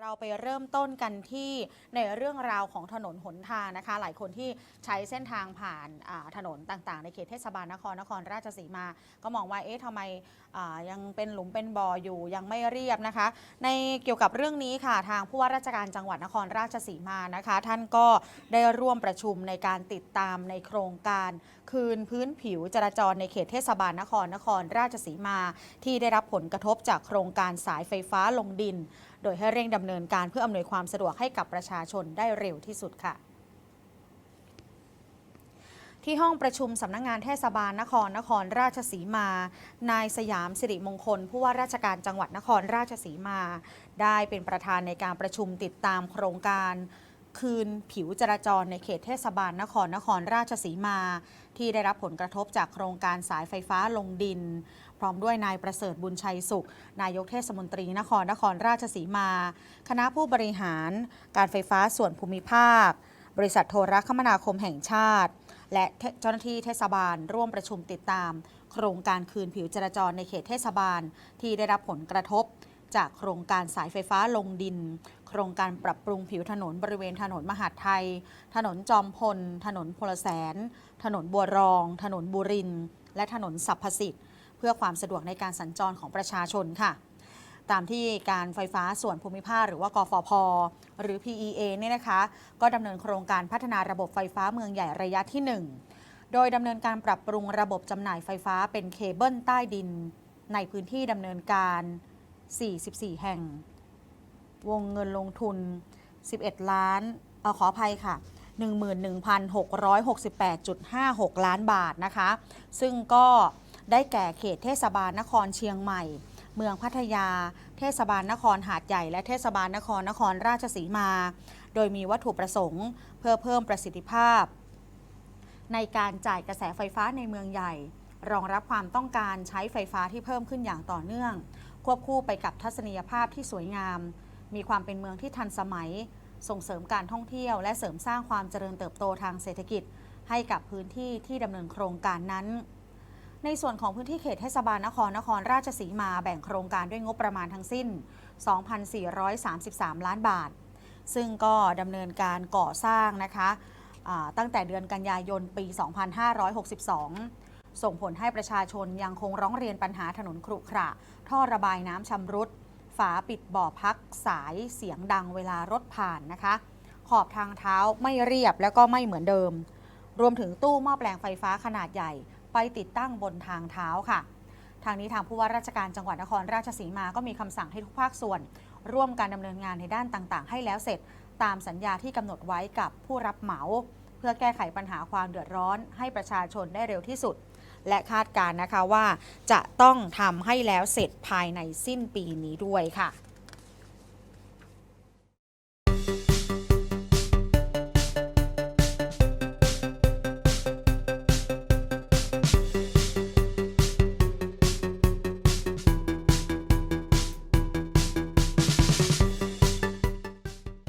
เราไปเริ่มต้นกันที่ในเรื่องราวของถนนหนทางนะคะ หลายคนที่ใช้เส้นทางผ่านถนนต่างๆ ในเขตเทศบาลนครนครราชสีมา ก็มองว่าเอ๊ะทำไมยังเป็นหลุมเป็นบ่ออยู่ยังไม่เรียบนะคะ ในเกี่ยวกับเรื่องนี้ค่ะทางผู้ว่าราชการจังหวัดนครราชสีมานะคะ ท่านก็ได้ร่วมประชุมในการติดตามในโครงการคืนพื้นผิวจราจรในเขตเทศบาลนครนครราชสีมา ที่ได้รับผลกระทบจากโครงการสายไฟฟ้าลงดิน โดยให้เร่งดำเนินการเพื่ออำนวยความสะดวกให้กับประชาชนได้เร็วที่สุดค่ะที่ห้องประชุมสำนักงงานเทศบาลนครนครราชสีมา นายสยามสิริมงคล ผู้ว่าราชการจังหวัดนครราชสีมา ได้เป็นประธานในการประชุมติดตามโครงการ คืนผิวจราจรในเขตเทศบาลนครนครราชสีมา ที่ได้รับผลกระทบจากโครงการสายไฟฟ้าลงดิน พร้อมด้วยนายประเสริฐบุญชัยสุข นายกเทศมนตรีนครนครราชสีมา คณะผู้บริหาร การไฟฟ้าส่วนภูมิภาค บริษัทโทรคมนาคมแห่งชาติ และเจ้าหน้าที่เทศบาลร่วมประชุมติดตาม โครงการคืนผิวจราจรในเขตเทศบาล ที่ได้รับผลกระทบ จากโครงการสายไฟฟ้าลงดิน โครงการปรับปรุงผิวถนนบริเวณถนนมหาดไทย ถนนจอมพล ถนนพลแสน ถนนบัวรอง ถนนบุริน และถนนสัพพสิทธิ์ เพื่อความสะดวกในการสัญจรของประชาชนค่ะ ตามที่การไฟฟ้าส่วนภูมิภาคหรือว่ากฟพ หรือ PEA เนี่ยนะคะ ก็ดำเนินโครงการพัฒนาระบบไฟฟ้าเมืองใหญ่ระยะที่ 1 โดยดำเนินการปรับปรุงระบบจำหน่ายไฟฟ้าเป็นเคเบิลใต้ดิน ในพื้นที่ดำเนินการ 44 แห่ง วงเงินลงทุน 11 ล้านเออขออภัยค่ะ 11,668.56 ล้านบาทนะคะ ซึ่งก็ได้แก่เขตเทศบาลนครเชียงใหม่ เมืองพัทยา เทศบาลนครหาดใหญ่ และเทศบาลนครนครราชสีมา โดยมีวัตถุประสงค์เพื่อเพิ่มประสิทธิภาพ ในการจ่ายกระแสไฟฟ้าในเมืองใหญ่ รองรับความต้องการใช้ไฟฟ้าที่เพิ่มขึ้นอย่างต่อเนื่อง ควบคู่ไปกับทัศนียภาพที่สวยงาม มีความเป็นเมืองที่ทันสมัย ส่งเสริมการท่องเที่ยว และเสริมสร้างความเจริญเติบโตทางเศรษฐกิจ ให้กับพื้นที่ที่ดำเนินโครงการนั้น ในส่วนของพื้นที่เขตเทศบาลนครนครราชสีมาแบ่งโครงการด้วยงบประมาณทั้งสิ้น 2,433 ล้านบาท ซึ่งก็ดำเนินการก่อสร้างนะคะตั้งแต่เดือนกันยายนปี 2562 ส่งผลให้ประชาชนยังคงร้องเรียนปัญหาถนนครุขระท่อระบายน้ำชำรุด ฝาปิดบ่อพักสายเสียงดังเวลารถผ่านนะคะ ขอบทางเท้าไม่เรียบแล้วก็ไม่เหมือนเดิม รวมถึงตู้หม้อแปลงไฟฟ้าขนาดใหญ่ ไปติดตั้งบนทางเท้าค่ะ ทางนี้ทางผู้ว่าราชการจังหวัดนครราชสีมาก็มีคำสั่งให้ทุกภาคส่วน ร่วมการดำเนินงานในด้านต่างๆ ให้แล้วเสร็จตามสัญญาที่กำหนดไว้กับผู้รับเหมา เพื่อแก้ไขปัญหาความเดือดร้อน ให้ประชาชนได้เร็วที่สุด และคาดการณ์นะคะว่าจะต้องทำให้แล้วเสร็จภายในสิ้นปีนี้ด้วยค่ะ